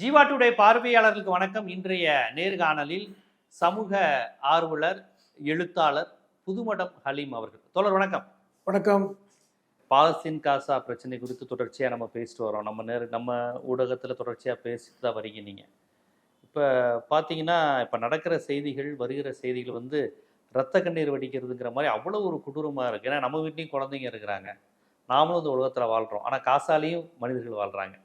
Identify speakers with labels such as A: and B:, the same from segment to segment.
A: Jeeva today பார்வையாளர்களுக்கு வணக்கம். இன்றைய நேர்காணலில் சமூக ஆர்வலர் எழுத்தாளர் புதுமடம் ஹலீம் அவர்கள். தோழர் வணக்கம்.
B: வணக்கம்.
A: பாலஸ்தீன் காசா பிரச்சனை குறித்து தொடர்ச்சியாக நம்ம பேசிட்டு வரோம். நம்ம நேர் நம்ம ஊடகத்தில் தொடர்ச்சியாக பேசிட்டு தான் வரீங்க நீங்கள் இப்போ பார்த்தீங்கன்னா இப்போ நடக்கிற செய்திகள் வருகிற செய்திகள் வந்து ரத்த கண்ணீர் வடிக்கிறதுங்கிற மாதிரி அவ்வளோ ஒரு கொடூரமாக இருக்குது ஏன்னா நம்ம வீட்லேயும் குழந்தைங்க இருக்கிறாங்க. நாமளும் இந்த உலகத்தில் வாழ்கிறோம் ஆனால் காசாலையும் மனிதர்கள் வாழ்கிறாங்க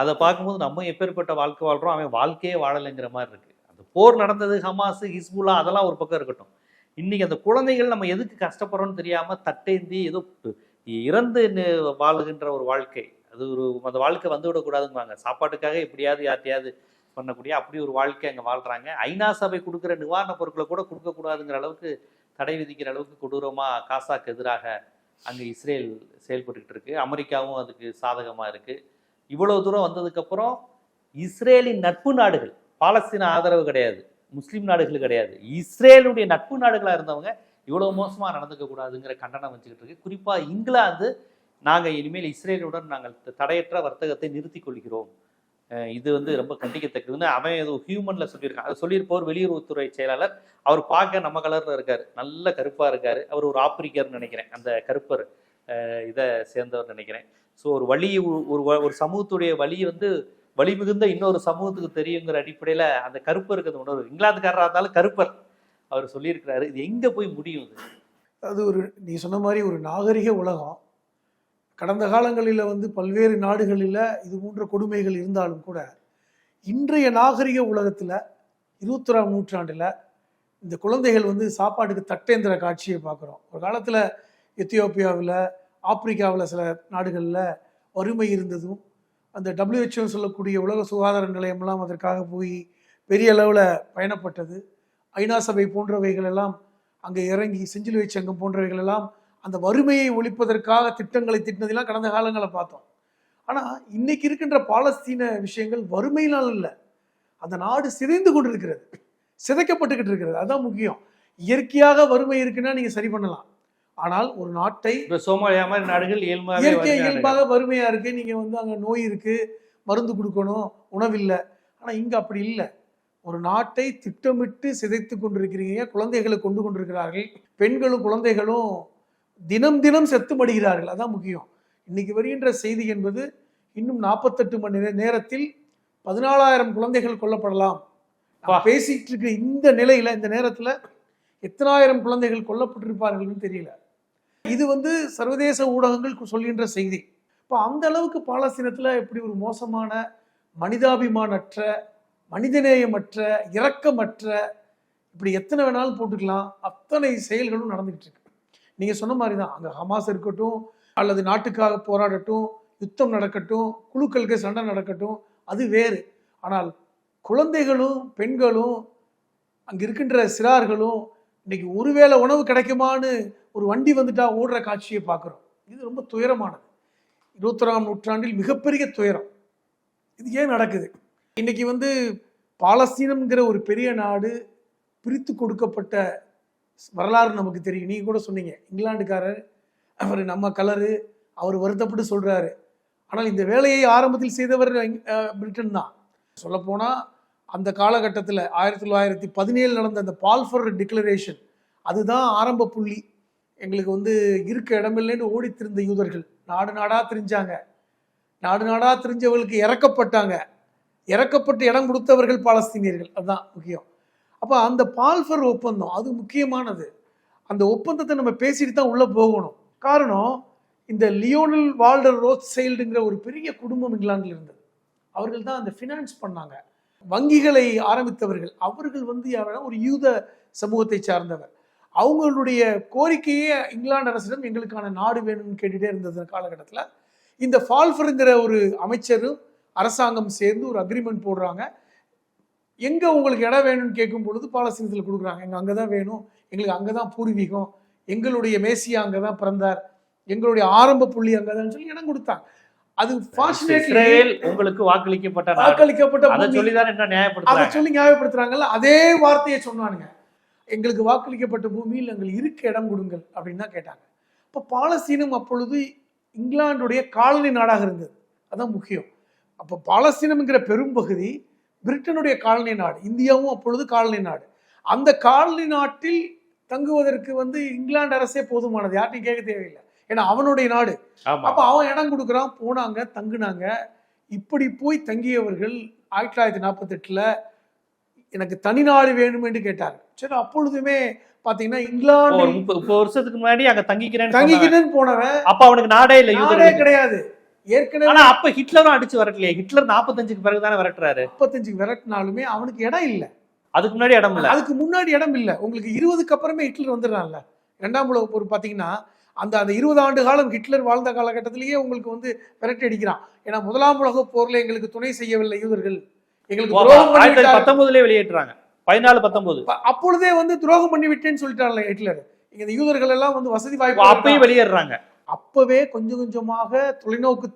A: அதை பார்க்கும்போது நம்ம எப்பேற்பட்ட வாழ்க்கை வாழ்கிறோம் அவன் வாழ்க்கையே வாழலைங்கிற மாதிரி இருக்குது அந்த போர் நடந்தது ஹமாஸ் ஹிஸ்புல்லா அதெல்லாம் ஒரு பக்கம் இருக்கட்டும். இன்னைக்கு அந்த குழந்தைகள் நம்ம எதுக்கு கஷ்டப்படுறோம்னு தெரியாமல் தட்டேந்தி ஏதோ இறந்து வாழுகின்ற ஒரு வாழ்க்கை. அது ஒரு அந்த வாழ்க்கை வந்து விடக்கூடாதுங்குவாங்க. சாப்பாட்டுக்காக எப்படியாவது யார்ட்டையாவது பண்ணக்கூடிய அப்படி ஒரு வாழ்க்கை அங்கே வாழ்கிறாங்க ஐநா சபை கொடுக்குற நிவாரணப் பொருட்களை கூட கொடுக்கக்கூடாதுங்கிற அளவுக்கு தடை விதிக்கிற அளவுக்கு கொடூரமாக காசாக்கு எதிராக அங்கே இஸ்ரேல் செயல்பட்டுக்கிட்டு இருக்கு. அமெரிக்காவும் அதுக்கு சாதகமாக இருக்குது இவ்வளோ தூரம் வந்ததுக்கப்புறம் இஸ்ரேலின் நட்பு நாடுகள் பாலஸ்தீன ஆதரவு கிடையாது முஸ்லீம் நாடுகள் கிடையாது. இஸ்ரேலுடைய நட்பு நாடுகளாக இருந்தவங்க இவ்வளோ மோசமாக நடந்துக்க கூடாதுங்கிற கண்டனம் வச்சுக்கிட்டு இருக்கு. குறிப்பாக இங்கிலாந்து நாங்கள் இனிமேல் இஸ்ரேலுடன் நாங்கள் தடையற்ற வர்த்தகத்தை நிறுத்திக் கொள்கிறோம். இது வந்து ரொம்ப கண்டிக்கத்தக்கதுன்னு அவன் ஏதோ ஹியூமனில் சொல்லியிருக்கான் அதை சொல்லியிருப்பவர் வெளியுறவுத்துறை செயலாளர். அவர் பார்க்க நம்ம கலரில் இருக்கார் நல்ல கருப்பாக இருக்கார். அவர் ஒரு ஆப்பிரிக்கர்னு நினைக்கிறேன் அந்த கருப்பர். இதை சேர்ந்தவர் நினைக்கிறேன். ஸோ ஒரு வழி ஒரு ஒரு- ஒரு சமூகத்துடைய வழி வந்து வழி மிகுந்த இன்னொரு சமூகத்துக்கு தெரியுங்கிற அடிப்படையில் அந்த கருப்பருக்கு அந்த உணர்வு இங்கிலாந்துக்காரராக இருந்தாலும் கருப்பர் அவர் சொல்லியிருக்கிறாரு. இது எங்கே போய் முடியும் இது?
B: அது ஒரு நீ சொன்ன மாதிரி ஒரு நாகரிக உலகம். கடந்த காலங்களில் வந்து பல்வேறு நாடுகளில் இது போன்ற கொடுமைகள் இருந்தாலும் கூட இன்றைய நாகரிக உலகத்தில் இருபத்தொராம் நூற்றாண்டில் இந்த குழந்தைகள் வந்து சாப்பாட்டுக்கு தட்டேந்திர காட்சியை பார்க்குறோம். ஒரு காலத்தில் எத்தியோப்பியாவில் ஆப்பிரிக்காவில் சில நாடுகளில் வறுமை இருந்ததும் அந்த WHO சொல்லக்கூடிய உலக சுகாதார நிலையமெல்லாம் அதற்காக போய் பெரிய அளவில் பயணப்பட்டது. ஐநா சபை போன்றவைகள் எல்லாம் அங்கே இறங்கி செஞ்சிலுவை சங்கம் போன்றவைகள் எல்லாம் அந்த வறுமையை ஒழிப்பதற்காக திட்டங்களை திட்டினதெல்லாம் கடந்த காலங்களை பார்த்தோம். ஆனால் இன்னைக்கு இருக்கின்ற பாலஸ்தீன விஷயங்கள் வறுமையினால் இல்லை. அந்த நாடு சிதைந்து கொண்டிருக்கிறது. சிதைக்கப்பட்டுக்கிட்டு இருக்கிறது. அதுதான் முக்கியம். இயற்கையாக வறுமை இருக்குன்னா நீங்கள் சரி பண்ணலாம். ஆனால் ஒரு நாட்டை
A: சோமாலியா மாதிரி நாடுகள்
B: இயற்கை. இயல்பாக வறுமையா இருக்கு. நீங்க வந்து அங்க நோய் இருக்கு மருந்து கொடுக்கணும் உணவில்லை. ஆனா இங்க அப்படி இல்லை. ஒரு நாட்டை திட்டமிட்டு சிதைத்து கொண்டிருக்கிறீங்க. குழந்தைகளை கொண்டு கொண்டிருக்கிறார்கள். பெண்களும் குழந்தைகளும் தினம் தினம் செத்து மடிகிறார்கள் அதான் முக்கியம். இன்னைக்கு வருகின்ற செய்தி என்பது இன்னும் நாற்பத்தெட்டு மணி நேரத்தில் பதினாலாயிரம் குழந்தைகள் கொல்லப்படலாம். பேசிட்டு இருக்க இந்த நிலையில இந்த நேரத்துல எத்தனாயிரம் குழந்தைகள் கொல்லப்பட்டிருப்பார்கள்னு தெரியல. இது வந்து சர்வதேச ஊடகங்கள் சொல்கின்ற செய்தி. இப்போ அந்த அளவுக்கு பாலஸ்தீனத்தில் இப்படி ஒரு மோசமான மனிதாபிமானற்ற மனிதநேயமற்ற இரக்கமற்ற இப்படி எத்தனை வேணாலும் போட்டுக்கலாம் அத்தனை செயல்களும் நடந்துகிட்டு இருக்கு. நீங்க சொன்ன மாதிரி தான் அங்கே ஹமாஸ் இருக்கட்டும் அல்லது நாட்டுக்காக போராடட்டும் யுத்தம் நடக்கட்டும் குழுக்களுக்கு சண்டை நடக்கட்டும் அது வேறு. ஆனால் குழந்தைகளும் பெண்களும் அங்கே இருக்கின்ற சிறார்களும் இன்னைக்கு ஒருவேளை உணவு கிடைக்குமான்னு ஒரு வண்டி வந்துட்டா ஓடுற காட்சியை பார்க்குறோம். இது ரொம்ப துயரமானது. இருபத்தொராம் நூற்றாண்டில் மிகப்பெரிய துயரம். இது ஏன் நடக்குது? இன்னைக்கு வந்து பாலஸ்தீனம்ங்கிற ஒரு பெரிய நாடு பிரித்து கொடுக்கப்பட்ட வரலாறு நமக்கு தெரியும். நீங்கள் கூட சொன்னீங்க இங்கிலாந்துக்காரர் அவர் நம்ம கலரு அவர் வருத்தப்பட்டு சொல்கிறாரு ஆனால் இந்த வேலையை ஆரம்பத்தில் செய்தவர் பிரிட்டன் தான். சொல்லப்போனால் அந்த காலகட்டத்தில் ஆயிரத்தி தொள்ளாயிரத்தி பதினேழு நடந்த அந்த பால்ஃபர் டிக்ளரேஷன் அதுதான் ஆரம்ப புள்ளி. எங்களுக்கு வந்து இருக்க இடமில்லைன்னு ஓடித்திருந்த யூதர்கள். நாடு நாடாக திரிஞ்சாங்க. நாடு நாடாக திரிஞ்சவர்களுக்கு இறக்கப்பட்டாங்க. இறக்கப்பட்டு இடம் கொடுத்தவர்கள் பாலஸ்தீனியர்கள். அதுதான் முக்கியம். அப்போ அந்த பால்ஃபர் ஒப்பந்தம் அது முக்கியமானது. அந்த ஒப்பந்தத்தை நம்ம பேசிட்டு தான் உள்ளே போகணும். காரணம் இந்த லியோனல் வால்டர் ரோத் செயல்டுங்கிற ஒரு பெரிய குடும்பம் இங்கிலாந்தில் இருந்தது. அவர்கள் தான் அந்த ஃபினான்ஸ் பண்ணாங்க. வங்கிகளை ஆரம்பித்தவர்கள். அவர்கள் வந்து யாருன்னா ஒரு யூத சமூகத்தை சார்ந்தவர். அவங்களுடைய கோரிக்கையே இங்கிலாந்து அரசிடம் எங்களுக்கான நாடு வேணும்னு கேட்டுகிட்டே இருந்தது காலகட்டத்தில். இந்த ஃபால்ஃபருங்கிற ஒரு அமைச்சரும் அரசாங்கம் சேர்ந்து ஒரு அக்ரிமெண்ட் போடுறாங்க. எங்கே உங்களுக்கு இடம் வேணும்னு கேட்கும் பொழுது பாலஸ்தீனத்தில் கொடுக்குறாங்க. எங்கள் அங்கே தான் வேணும். எங்களுக்கு அங்கே தான் பூர்வீகம். எங்களுடைய மேசியா அங்கே தான் பிறந்தார். எங்களுடைய ஆரம்ப புள்ளி அங்கே தான் சொல்லி இடம் கொடுத்தாங்க. அது
A: இஸ்ரேல் உங்களுக்கு வாக்களிக்கப்பட்ட
B: வாக்களிக்கப்பட்ட
A: அதை
B: பூமி.
A: சொல்லிதான் என்ன
B: அதை
A: நியாயப்படுத்துறாங்க
B: சொல்லி நியாயப்படுத்துறாங்கல்ல அதே வார்த்தையை சொன்னானுங்க. எங்களுக்கு வாக்களிக்கப்பட்ட பூமியில் எங்கள் இருக்க இடம் கொடுங்கள் அப்படின்னு தான் கேட்டாங்க. இப்போ பாலஸ்தீனம் அப்பொழுது இங்கிலாந்துடைய காலனி நாடாக இருந்தது. அதான் முக்கியம். அப்போ பாலஸ்தீனம்ங்கிற பெரும்பகுதி பிரிட்டனுடைய காலனி நாடு இந்தியாவும் அப்பொழுது காலனி நாடு. அந்த காலனி நாட்டில் தங்குவதற்கு வந்து இங்கிலாந்து அரசே போதுமானது. யார்ட்டையும் கேட்க தேவையில்லை. ஏன்னா அவனுடைய நாடு. அப்ப அவன் இடம் கொடுக்குறான் போனாங்க தங்குனாங்க. இப்படி போய் தங்கியவர்கள் ஆயிரத்தி தொள்ளாயிரத்தி நாற்பத்தெட்டுல எனக்கு தனி நாடு வேணும் என்று கேட்டாங்க சரி அப்பொழுதுமே பாத்தீங்கன்னா இங்கிலாந்து
A: முப்பது வருஷத்துக்கு முன்னாடி அங்க தங்கிக்கிறேன்னு சொன்னவன்.
B: தங்கிக்கிட்டேன்னு போனவன்
A: அப்ப அவனுக்கு நாடே இல்ல
B: நாடே. கிடையாது. ஏற்கனவே
A: ஆனா அப்ப ஹிட்லரும் அடிச்சு வரலையே ஹிட்லர் நாற்பத்தஞ்சுக்கு பிறகு தானே விரட்டுறாரு.
B: முப்பத்தஞ்சுக்கு விரட்டினாலுமே அவனுக்கு இடம் இல்ல.
A: அதுக்கு முன்னாடி இடம் இல்ல.
B: அதுக்கு முன்னாடி இடம் இல்ல. உங்களுக்கு இருபதுக்கு அப்புறமே ஹிட்லர் வந்துடுறான்ல. ரெண்டாம் உலக போர் பாத்தீங்கன்னா அந்த அந்த இருபது ஆண்டு காலம் ஹிட்லர் வாழ்ந்த காலகட்டத்திலேயே உங்களுக்கு வந்து விரட்டி அடிக்கிறான். ஏன்னா முதலாம் உலக போர்ல எங்களுக்கு துணை செய்யவில்லை யூதர்கள் எங்களுக்கு
A: பத்தொன்பதுலயே வெளியேற்றுறாங்க பதினாலு பத்தொன்பது.
B: அப்ப- அப்பொழுதே வந்து துரோகம் பண்ணி விட்டேன்னு சொல்லிட்டான்ல ஹிட்லர் இந்த யூதர்கள் எல்லாம் வந்து வசதி
A: அப்பயும்
B: வாய்ப்பு
A: வெளியேறாங்க.
B: அப்பவே கொஞ்சம் கொஞ்சமாக தொலைநோக்கு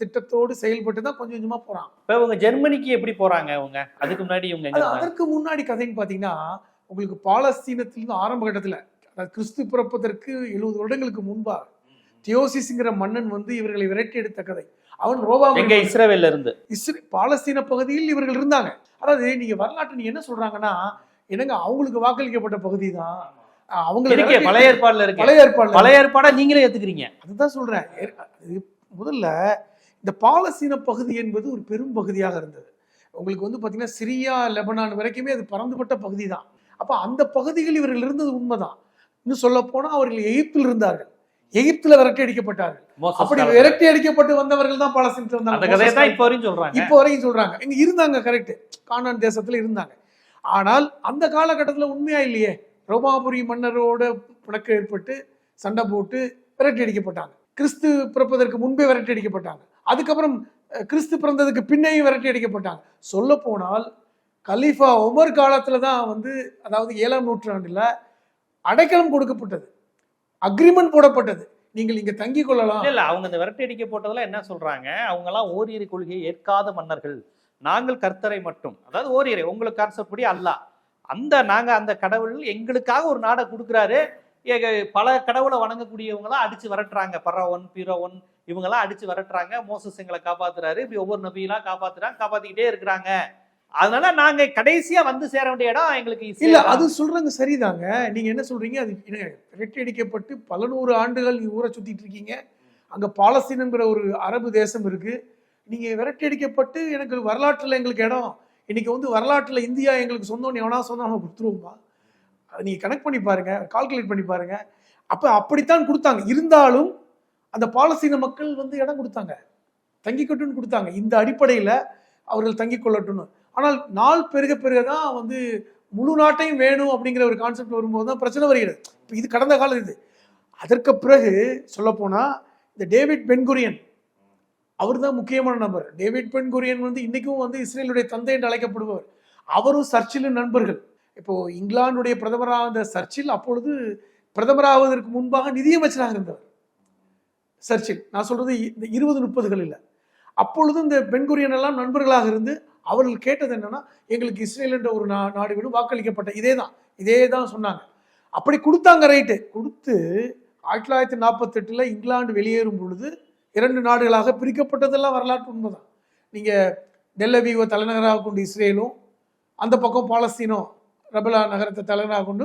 B: திட்டத்தோடு செயல்பட்டு தான் கொஞ்சம் கொஞ்சமா போறான்.
A: இப்ப இவங்க ஜெர்மனிக்கு எப்படி போறாங்க இவங்க? அதுக்கு முன்னாடி இவங்க?
B: அதற்கு முன்னாடி கதைன்னு பாத்தீங்கன்னா உங்களுக்கு பாலஸ்தீனத்திலிருந்து ஆரம்ப கட்டத்துல கிறிஸ்து பிறப்பதற்கு எழுபது வருடங்களுக்கு முன்பாக தியோசிஸ்ங்கிற மன்னன் வந்து இவர்களை விரட்டி எடுத்த கதை. அவன் ரோபாபுரி
A: எங்க? இஸ்ரேவேல்ல இருந்து
B: இஸ்ரே பாலஸ்தீன பகுதியில் இவர்கள் இருந்தாங்க. அதாவது நீங்க வரலாற்று நீங்க என்ன சொல்றாங்கன்னா என்னங்க அவங்களுக்கு வாக்களிக்கப்பட்ட பகுதி தான் அவங்க
A: இருக்கே பழைய ஏற்பாடுல இருக்கு.
B: பழைய ஏற்பாடு
A: பழைய ஏற்பாடா நீங்களே ஏத்துக்கிறீங்க.
B: அதுதான் சொல்றேன். முதல்ல இந்த பாலஸ்தீன பகுதி என்பது ஒரு பெரும் பகுதியாக இருந்தது. உங்களுக்கு வந்து பாத்தீங்கன்னா சிரியா லெபனான் வரைக்குமே அது பறந்துபட்ட பகுதி தான் அப்ப அந்த பகுதிகள் இவர்கள் இருந்தது உண்மைதான். இன்னும் சொல்ல போனா அவர்கள் எகிப்தில் இருந்தார்கள். எகிப்துல விரட்டி அடிக்கப்பட்டார்கள். அப்படி. விரட்டி அடிக்கப்பட்டு வந்தவர்கள் தான் பாலஸ்தீனத்தில்
A: அந்த
B: வந்தாங்க
A: இப்ப வரையும் சொல்றாங்க.
B: இப்போ வரைக்கும் சொல்றாங்க. இங்க இருந்தாங்க கரெக்ட் கானான் தேசத்துல இருந்தாங்க. ஆனால் அந்த காலகட்டத்துல உண்மையா இல்லையே? ரோமாபுரி மன்னரோட பிணக்கு ஏற்பட்டு சண்டை போட்டு விரட்டி அடிக்கப்பட்டாங்க. கிறிஸ்து பிறப்பதற்கு முன்பே விரட்டி அடிக்கப்பட்டாங்க. அதுக்கப்புறம் கிறிஸ்து பிறந்ததுக்கு பின்னையும் விரட்டி அடிக்கப்பட்டாங்க. சொல்ல போனால் கலீஃபா ஒமர் காலத்துல தான் வந்து அதாவது ஏழாம் நூற்றாண்டுல அடைக்கலம் கொடுக்கப்பட்டது. அக்ரிமெண்ட் போடப்பட்டது. நீங்கள் இங்க தங்கி கொள்ளலாம்.
A: இல்ல அவங்க இந்த விரட்டி அடிக்க போட்டதெல்லாம் என்ன சொல்றாங்க? அவங்க எல்லாம் ஓரிரை கொள்கையை ஏற்காத மன்னர்கள். நாங்கள் கர்த்தரை மட்டும். அதாவது ஓரிரை. உங்களுக்கு கான்செப்ட் அல்லாஹ். அந்த நாங்க அந்த கடவுள் எங்களுக்காக ஒரு நாடை கொடுக்குறாரு. பல கடவுளை வணங்கக்கூடியவங்களாம் அடிச்சு விரட்டுறாங்க. பரவன் பிறவன் இவங்கெல்லாம் அடிச்சு விரட்டுறாங்க. மோசஸ் எங்களை காப்பாத்துறாரு. இப்படி ஒவ்வொரு நபியெல்லாம் காப்பாத்துறாங்க. காப்பாத்திக்கிட்டே இருக்கிறாங்க. அதனால நாங்க கடைசியா வந்து சேர வேண்டிய இடம் எங்களுக்கு
B: இல்ல. அது சொல்றாங்க சரிதாங்க. நீங்க என்ன சொல்றீங்க? அது என்ன, விரட்டி அடிக்கப்பட்டு பல நூறு ஆண்டுகள் நீ ஊரை சுத்திட்டு இருக்கீங்க. அங்க பாலஸ்தீனங்கிற ஒரு அரபு தேசம் இருக்கு. நீங்க விரட்டி அடிக்கப்பட்டு எனக்கு வரலாற்றுல எங்களுக்கு இடம். இன்னைக்கு வந்து வரலாற்றுல இந்தியா எங்களுக்கு சொந்தம் எவனா சொந்தம் நம்ம கொடுத்துருவோமா? அதை நீங்க கனெக்ட் பண்ணி பாருங்க கால்குலேட் பண்ணி பாருங்க. அப்ப அப்படித்தான் கொடுத்தாங்க. இருந்தாலும் அந்த பாலஸ்தீன மக்கள் வந்து இடம் கொடுத்தாங்க. தங்கிக்கட்டுன்னு கொடுத்தாங்க. இந்த அடிப்படையில அவர்கள் தங்கிக் கொள்ளட்டும்னு. ஆனால் நாள் பெருக பெருக தான் வந்து முழு நாட்டையும் வேணும் அப்படிங்கிற ஒரு கான்செப்ட் வரும்போது தான் பிரச்சனை வருகிறது. இப்போ இது கடந்த காலம் இது. அதற்கு பிறகு சொல்லப்போனால் இந்த டேவிட் பென்குரியன் அவர் தான் முக்கியமான நபர். டேவிட் பென்குரியன் வந்து இன்றைக்கும் வந்து இஸ்ரேலுடைய தந்தை என்று அழைக்கப்படுபவர். அவரும் சர்ச்சிலும் நண்பர்கள். இப்போ இங்கிலாந்துடைய பிரதமராக இருந்த சர்ச்சில் அப்பொழுது பிரதமராவதற்கு முன்பாக நிதியமைச்சராக இருந்தவர். சர்ச்சில். நான் சொல்றது இந்த இருபது முப்பதுகள் இல்லை அப்பொழுது இந்த பென்குரியன் எல்லாம் நண்பர்களாக இருந்து அவர்கள் கேட்டது என்னன்னா எங்களுக்கு இஸ்ரேல் என்ற ஒரு நா- நாடு வீடு வாக்களிக்கப்பட்ட இதே தான் இதே தான் சொன்னாங்க. அப்படி கொடுத்தாங்க ரைட்டு கொடுத்து ஆயிரத்தி தொள்ளாயிரத்தி நாற்பத்தெட்டில் இங்கிலாந்து வெளியேறும் பொழுது இரண்டு நாடுகளாக பிரிக்கப்பட்டதெல்லாம் வரலாற்று உண்மைதான். நீங்கள் டெல்லவீவை தலைநகராக கொண்டு இஸ்ரேலும் அந்த பக்கம் பாலஸ்தீனோ ரபலா நகரத்தை தலைநகராக கொண்டு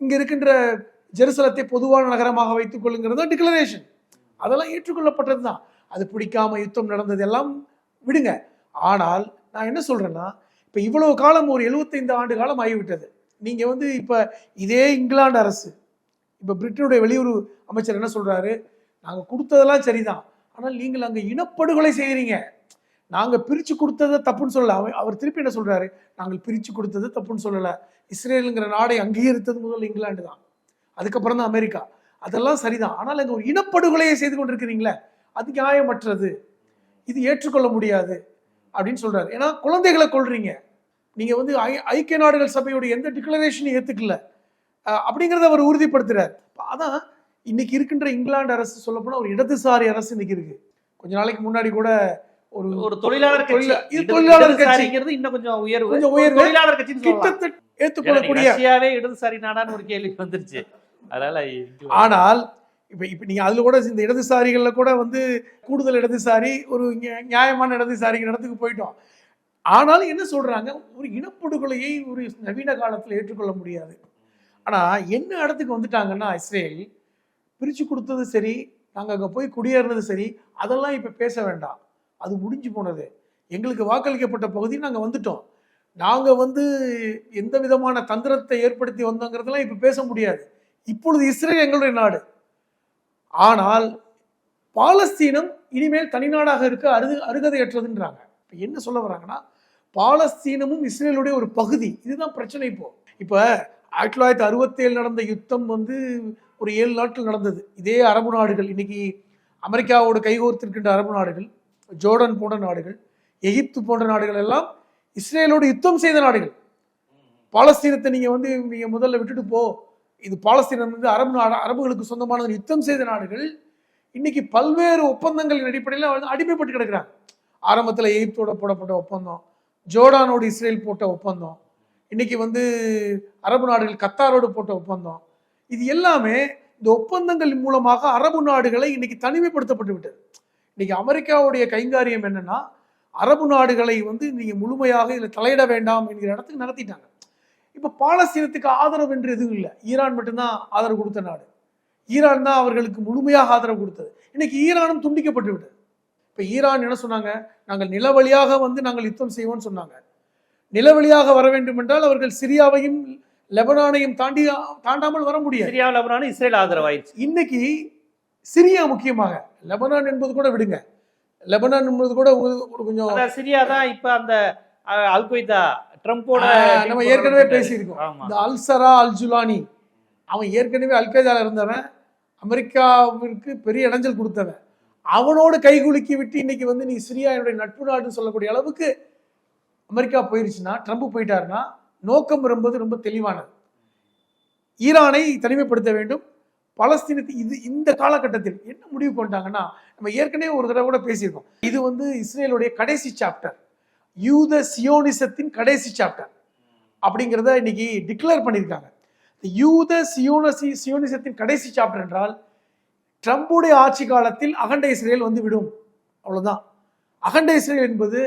B: இங்கே இருக்கின்ற ஜெருசலத்தை பொதுவான நகரமாக வைத்துக் கொள்ளுங்கிறது டிக்ளரேஷன் அதெல்லாம் ஏற்றுக்கொள்ளப்பட்டது தான் அது பிடிக்காம யுத்தம் நடந்தது எல்லாம் விடுங்க. ஆனால் நான் என்ன சொல்கிறேன்னா இப்போ இவ்வளோ காலம் ஒரு 75 ஆண்டு காலம் ஆகிவிட்டது. நீங்கள் வந்து இப்போ இதே இங்கிலாந்து அரசு இப்போ பிரிட்டனுடைய வெளியுறவு அமைச்சர் என்ன சொல்கிறாரு நாங்கள் கொடுத்ததெல்லாம் சரிதான். ஆனால் நீங்கள் அங்கே இனப்படுகொலை செய்கிறீங்க நாங்கள் பிரிச்சு கொடுத்ததை தப்புன்னு சொல்லலை. அவர் அவர் திருப்பி என்ன சொல்கிறாரு நாங்கள் பிரித்து கொடுத்தது தப்புன்னு சொல்லலை. இஸ்ரேலுங்கிற நாடை அங்கீகரித்தது முதல் இங்கிலாந்து தான். அதுக்கப்புறம் தான் அமெரிக்கா. அதெல்லாம் சரிதான். ஆனால் அங்கே ஒரு இனப்படுகொலையை செய்து கொண்டிருக்கிறீங்களே அது நியாயமற்றது. இது ஏற்றுக்கொள்ள முடியாது. அப்படின்னு சொல்றாரு. ஏன்னா குழந்தைகளை கொல்றீங்க. நீங்க வந்து ஐ- ஐக்கிய நாடுகள் சபையோட எந்த டிக்ளரேஷனையும் ஏத்துக்கல. அப்படிங்கறத அவர் உறுதிப்படுத்துறார். அதான் இன்னைக்கு இருக்கின்ற இங்கிலாந்து அரசு சொல்லப்போனா ஒரு இடதுசாரி அரசு இன்னைக்கு இருக்கு. கொஞ்ச நாளைக்கு முன்னாடி கூட ஒரு
A: ஒரு தொழிலாளர் கட்சி.
B: தொழிலாளர் கட்சி.
A: இடதுசாரிங்கிறது இன்னும் கொஞ்சம் உயர்வு.
B: கொஞ்சம் உயர்வு.
A: தொழிலாளர் சொல்லலாம்.
B: கிட்டத்தட்ட ஏற்றுக்கொள்ளக்கூடிய
A: இடதுசாரி நாடான்னு ஒரு கேள்வி வந்துருச்சு. அதனால
B: ஆனால் இப்போ இப்போ நீங்கள் அதில் கூட இந்த இடதுசாரிகளில் கூட வந்து கூடுதல் இடதுசாரி ஒரு நியாயமான இடதுசாரிங்கிற இடத்துக்கு போயிட்டோம். ஆனாலும் என்ன சொல்கிறாங்க ஒரு இனப்படுகொலையை ஒரு நவீன காலத்தில் ஏற்றுக்கொள்ள முடியாது. ஆனால் என்ன இடத்துக்கு வந்துட்டாங்கன்னா இஸ்ரேல் பிரித்து கொடுத்தது சரி நாங்கள் அங்கே போய் குடியேறினது சரி அதெல்லாம் இப்போ பேச வேண்டாம். அது முடிஞ்சு போனது. எங்களுக்கு வாக்களிக்கப்பட்ட பகுதி நாங்கள் வந்துட்டோம். நாங்கள் வந்து எந்த விதமான தந்திரத்தை ஏற்படுத்தி வந்தோங்கிறதெல்லாம் இப்போ பேச முடியாது. இப்பொழுது இஸ்ரேல் எங்களுடைய நாடு. ஆனால் பாலஸ்தீனம் இனிமேல் தனிநாடாக இருக்க அருது அருகதையற்றதுன்றாங்க. இப்போ என்ன சொல்ல வராங்கன்னா பாலஸ்தீனமும் இஸ்ரேலுடைய ஒரு பகுதி. இதுதான் பிரச்சனை இப்போ. இப்போ ஆயிரத்தி தொள்ளாயிரத்தி அறுபத்தேழு நடந்த யுத்தம் வந்து ஒரு ஏழு நாட்கள் நடந்தது. இதே அரபு நாடுகள் இன்னைக்கு அமெரிக்காவோட கைகோர்த்திருக்கின்ற அரபு நாடுகள் ஜோர்டன் போன்ற நாடுகள் எகிப்து போன்ற நாடுகள் எல்லாம் இஸ்ரேலோடு யுத்தம் செய்த நாடுகள். பாலஸ்தீனத்தை நீங்கள் வந்து நீங்கள் முதல்ல விட்டுட்டு போ. இது பாலஸ்தீனம் வந்து அரபு நாடு அரபுகளுக்கு சொந்தமான யுத்தம் செய்த நாடுகள் இன்னைக்கு பல்வேறு ஒப்பந்தங்களின் அடிப்படையில் வந்து அடிமைப்பட்டு கிடக்கிறாங்க. ஆரம்பத்தில் எகிப்தோட போடப்பட்ட ஒப்பந்தம் ஜோர்டானோடு இஸ்ரேல் போட்ட ஒப்பந்தம் இன்னைக்கு வந்து அரபு நாடுகள் கத்தாரோடு போட்ட ஒப்பந்தம். இது எல்லாமே இந்த ஒப்பந்தங்கள் மூலமாக அரபு நாடுகளை இன்னைக்கு தனிமைப்படுத்தப்பட்டு விட்டது. இன்னைக்கு அமெரிக்காவுடைய கைங்காரியம் என்னன்னா அரபு நாடுகளை வந்து நீங்கள் முழுமையாக இதில் தலையிட வேண்டாம் என்கிற இடத்துக்கு நடத்திட்டாங்க இப்போ பாலஸ்தீனத்துக்கு ஆதரவு என்று எதுவும் இல்லை. ஈரான் மட்டும்தான் ஆதரவு கொடுத்த நாடு. ஈரான் தான் அவர்களுக்கு முழுமையாக ஆதரவு கொடுத்தது. இன்னைக்கு ஈரானும் துண்டிக்கப்பட்டு விட்டது. இப்போ ஈரான் என்ன சொன்னாங்க? நாங்கள் நிலவழியாக வந்து நாங்கள் யுத்தம் செய்வோம்னு சொன்னாங்க. நிலவழியாக வர வேண்டும் என்றால் அவர்கள் சிரியாவையும் லெபனானையும் தாண்டி தாண்டாமல் வர முடியாது.
A: சிரியா லெபனான் இஸ்ரேல் ஆதரவாயிருச்சு.
B: இன்னைக்கு சிரியா முக்கியமாக. லெபனான் என்பது கூட விடுங்க. லெபனான் என்பது கூட கொஞ்சம்
A: சிரியா தான் இப்ப அந்த அல்
B: ஆ, நம்ம ஏற்கனவே
A: பேசி
B: பேசியிருக்கோம். இந்த அல்சரா அல் ஜுலானி அவன் ஏற்கனவே அல்கைதால இருந்தவன். அமெரிக்காவிற்கு பெரிய இடைஞ்சல் கொடுத்தவன். அவனோடு கைகுலுக்கி விட்டு இன்னைக்கு வந்து நீ சிரியாவுடைய நட்பு நாடுன்னு சொல்லக்கூடிய அளவுக்கு அமெரிக்கா போயிருச்சுன்னா ட்ரம்ப் போயிட்டாருன்னா நோக்கம் என்பது ரொம்ப தெளிவானது. ஈரானை தனிமைப்படுத்த வேண்டும். பலஸ்தீனத்தை இது இந்த காலகட்டத்தில் என்ன முடிவு கொண்டாங்கன்னா நம்ம ஏற்கனவே ஒரு தடவை கூட பேசியிருக்கோம். இது வந்து இஸ்ரேலுடைய கடைசி சாப்டர் யூத சியோனிசத்தின் கடைசி சாப்டர் அப்படிங்கிறத இன்னைக்கு டிக்ளேர் பண்ணியிருக்காங்க. யூத சியோனசி சியோனிசத்தின் கடைசி சாப்டர் என்றால் ட்ரம்புடைய ஆட்சி காலத்தில் அகண்ட இஸ்ரேல் வந்து விடும். அவ்வளவுதான். அகண்ட இஸ்ரேல் என்பது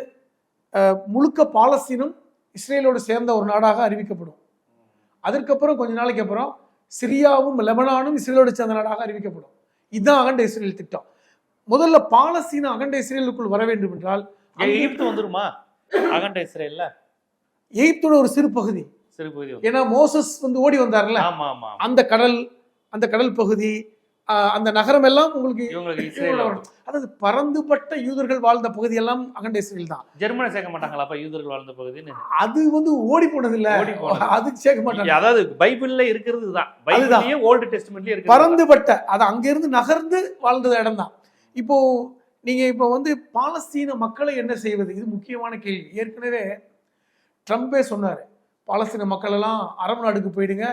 B: முழுக்க பாலஸ்தீனும் இஸ்ரேலோடு சேர்ந்த ஒரு நாடாக அறிவிக்கப்படும். அதற்கப்புறம் கொஞ்ச நாளைக்கு அப்புறம் சிரியாவும் லெபனானும் இஸ்ரேலோடு சேர்ந்த நாடாக அறிவிக்கப்படும். இதுதான் அகண்ட இஸ்ரேல் திட்டம். முதல்ல பாலஸ்தீன அகண்ட இஸ்ரேலுக்குள் வர வேண்டும் என்றால்
A: எகிப்து வந்துருமா? அகண்ட இஸ்ரேல்ல?
B: எகிப்தோட ஒரு சிறு பகுதி.
A: சிறு பகுதி.
B: ஏன்னா மோசஸ் வந்து ஓடி வந்தார்ல?
A: ஆமா ஆமா.
B: அந்த கடல் அந்த கடல் பகுதி அந்த நகரம் எல்லாம் உங்களுக்கு. அதாவது பறந்துபட்ட யூதர்கள் வாழ்ந்த பகுதி எல்லாம் அகண்ட இஸ்ரேல் தான்.
A: ஜெர்மனை சேர்க்க மாட்டாங்களா அப்ப யூதர்கள் வாழ்ந்த பகுதின்னு?
B: அது வந்து ஓடி போனது. இல்ல. அது சேர்க்க மாட்டாங்க.
A: அதாவது பைபிள்ல இருக்கிறது தான். ஓல்டு டெஸ்ட்மெண்ட்லயும் இருக்கு
B: பறந்துபட்ட அது அங்கிருந்து நகர்ந்து வாழ்ந்த இடம் தான். இப்போ நீங்க இப்போ வந்து பாலஸ்தீன மக்களை என்ன செய்வது? இது முக்கியமான கேள்வி. ஏற்கனவே ட்ரம்பே சொன்னார் பாலஸ்தீன மக்கள் எல்லாம் அரபு நாடுக்கு போயிடுங்க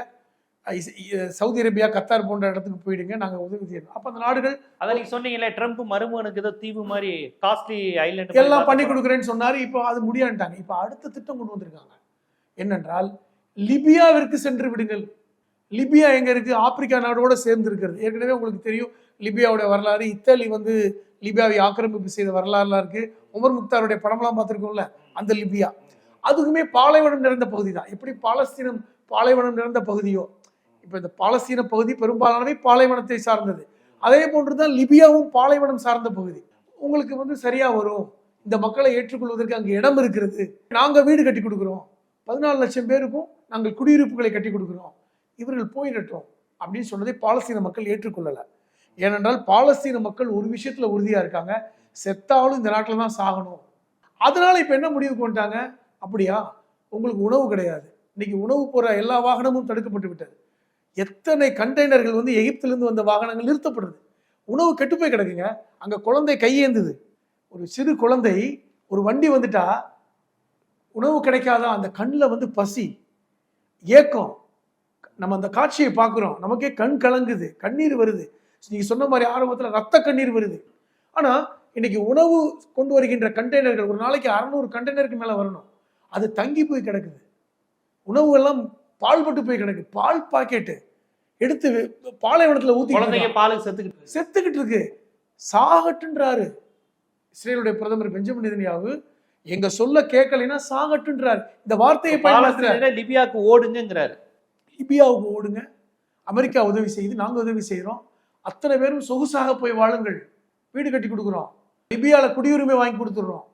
B: சவுதி அரேபியா கத்தார் போன்ற இடத்துக்கு போயிடுங்க நாங்க உதவி செய்யணும் அப்ப அந்த நாடுகள்
A: அதான் நீங்க சொன்னீங்களே ட்ரம்ப் மருமகனுக்கு ஏதோ தீவு மாதிரி காஸ்ட்லி ஐலாண்ட்
B: எல்லாம் பண்ணி கொடுக்குறேன்னு சொன்னாரு இப்போ அது முடியான்ட்டாங்க. இப்போ அடுத்த திட்டம் கொண்டு வந்திருக்காங்க. என்னென்றால் லிபியாவிற்கு சென்று விடுங்கள். லிபியா எங்க இருக்கு? ஆப்பிரிக்கா நாடோட சேர்ந்து இருக்கிறது ஏற்கனவே உங்களுக்கு தெரியும் லிபியாவுடைய வரலாறு இத்தாலி வந்து லிபியாவை ஆக்கிரமிப்பு செய்த வரலாறுலாம் இருக்குது உமர் முக்தாருடைய படம்லாம் பார்த்துருக்கோம்ல அந்த லிபியா. அதுக்குமே பாலைவனம் நிறைந்த பகுதி தான் எப்படி பாலஸ்தீனம் பாலைவனம் நிறைந்த பகுதியோ இப்போ இந்த பாலஸ்தீன பகுதி பெரும்பாலானவை பாலைவனத்தை சார்ந்தது. அதே போன்று தான் லிபியாவும் பாலைவனம் சார்ந்த பகுதி. உங்களுக்கு வந்து சரியாக வரும். இந்த மக்களை ஏற்றுக்கொள்வதற்கு அங்கே இடம் இருக்கிறது. நாங்கள் வீடு கட்டி கொடுக்குறோம். பதினாலு லட்சம் பேருக்கும் நாங்கள் குடியிருப்புகளை கட்டி கொடுக்குறோம். இவர்கள் போயிடட்டும் அப்படின்னு சொன்னதை பாலஸ்தீன மக்கள் ஏற்றுக்கொள்ளலை. ஏனென்றால் பாலஸ்தீன மக்கள் ஒரு விஷயத்தில் உறுதியாக இருக்காங்க. செத்தாலும் இந்த நாட்டில் தான் சாகணும். அதனால் இப்போ என்ன முடிவு கொண்டாங்க அப்படியா? உங்களுக்கு உணவு கிடையாது. இன்னைக்கு உணவு போகிற எல்லா வாகனமும் தடுக்கப்பட்டு விட்டது. எத்தனை கண்டெய்னர்கள் வந்து எகிப்திலிருந்து வந்த வாகனங்கள் நிறுத்தப்படுது. உணவு கெட்டு போய் கிடக்குங்க. அங்கே குழந்தை கையேந்துது ஒரு சிறு குழந்தை ஒரு வண்டி வந்துட்டா உணவு கிடைக்காதா? அந்த கண்ணில் வந்து பசி. ஏக்கம். நம்ம அந்த காட்சியை பார்க்குறோம். நமக்கே கண் கலங்குது. கண்ணீர் வருது. நீங்க சொன்ன மாதிரி ஆரம்பத்தில் ரத்த கண்ணீர் வருது. ஆனா இன்னைக்கு உணவு கொண்டு வருகின்ற கண்டெய்னர்கள் ஒரு நாளைக்கு அறநூறு கண்டெய்னருக்கு மேல வரணும். அது தங்கி போய் கிடக்குது. உணவு எல்லாம் பால் பட்டு போய் கிடக்கு. பால் பாக்கெட்டு எடுத்து பாலைவனத்துல ஊத்தி
A: குழந்தைங்க பாலுக்கு செத்துக்கிட்டு
B: செத்துக்கிட்டு இருக்கு. சாகட்டுன்றாரு. இஸ்ரேலுடைய பிரதமர் பெஞ்சமின் நெதன்யாவு எங்க சொல்ல கேட்கலைன்னா சாகட்டுன்றாரு. இந்த வார்த்தையை பயன்படுத்துறாரு.
A: லிபியாவுக்கு ஓடுங்கிறாரு
B: லிபியாவுக்கு ஓடுங்க. அமெரிக்கா உதவி செய்யுது நாங்க உதவி செய்றோம். அத்தனை பேரும் சொகுசாக போய் வாழுங்கள். வீடு கட்டி கொடுக்குறோம். லிபியால குடியுரிமை வாங்கி கொடுத்துடுறோம்.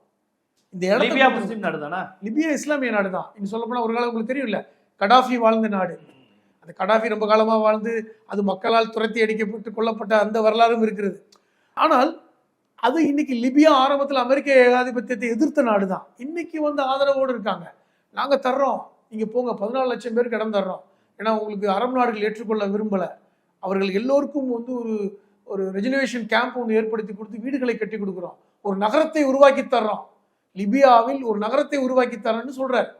B: இந்த இடத்துல
A: முஸ்லீம் நாடு தானா
B: லிபியா இஸ்லாமிய நாடு தான் இன்னும் சொல்ல போனா ஒரு காலம் உங்களுக்கு தெரியும்ல கடாஃபி வாழ்ந்த நாடு. அந்த கடாஃபி ரொம்ப காலமா வாழ்ந்து அது மக்களால் துரத்தி அடிக்கப்பட்டு கொல்லப்பட்ட அந்த வரலாறும் இருக்கிறது. ஆனால் அது இன்னைக்கு லிபியா ஆரம்பத்தில் அமெரிக்க ஏகாதிபத்தியத்தை எதிர்த்த நாடு தான் இன்னைக்கு வந்து ஆதரவோடு இருக்காங்க. நாங்க தர்றோம். நீங்க போங்க. பதினாலு லட்சம் பேருக்கு இடம் தர்றோம். ஏன்னா உங்களுக்கு அரபு நாடுகள் ஏற்றுக்கொள்ள விரும்பல. அவர்கள் எல்லோருக்கும் வந்து ஒரு ஒரு ரெஜினேஷன் கேம்ப் ஒன்று ஏற்படுத்தி கொடுத்து வீடுகளை கட்டி கொடுக்குறோம். ஒரு நகரத்தை உருவாக்கி தர்றோம். லிபியாவில் ஒரு நகரத்தை உருவாக்கி தரேன்னு சொல்றாரு.